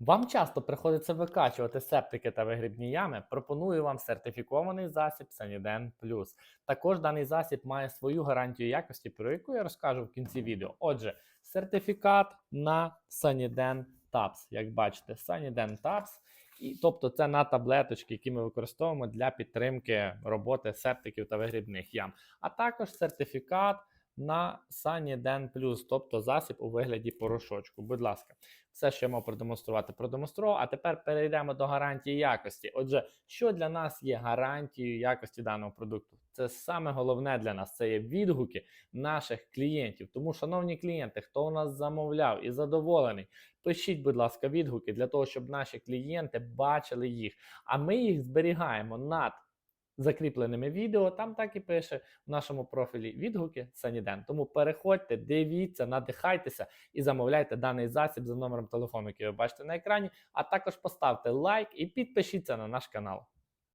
Вам часто приходиться викачувати септики та вигрібні ями. Пропоную вам сертифікований засіб Saniden Plus. Також даний засіб має свою гарантію якості, про яку я розкажу в кінці відео. Отже, сертифікат на Saniden Tabs. Як бачите, Saniden Tabs. І, тобто це на таблеточки, які ми використовуємо для підтримки роботи септиків та вигрібних ям. А також сертифікат на Saniden Plus, тобто засіб у вигляді порошочку. Будь ласка, все, що я мав продемонструвати, продемонстрував. А тепер перейдемо до гарантії якості. Отже, що для нас є гарантією якості даного продукту? Це саме головне для нас це є відгуки наших клієнтів. Тому, шановні клієнти, хто у нас замовляв і задоволений, пишіть, будь ласка, відгуки для того, щоб наші клієнти бачили їх. А ми їх зберігаємо над закріпленими відео. Там так і пише в нашому профілі відгуки Саніден. Тому переходьте, дивіться, надихайтеся і замовляйте даний засіб за номером телефону, який ви бачите на екрані. А також поставте лайк і підпишіться на наш канал.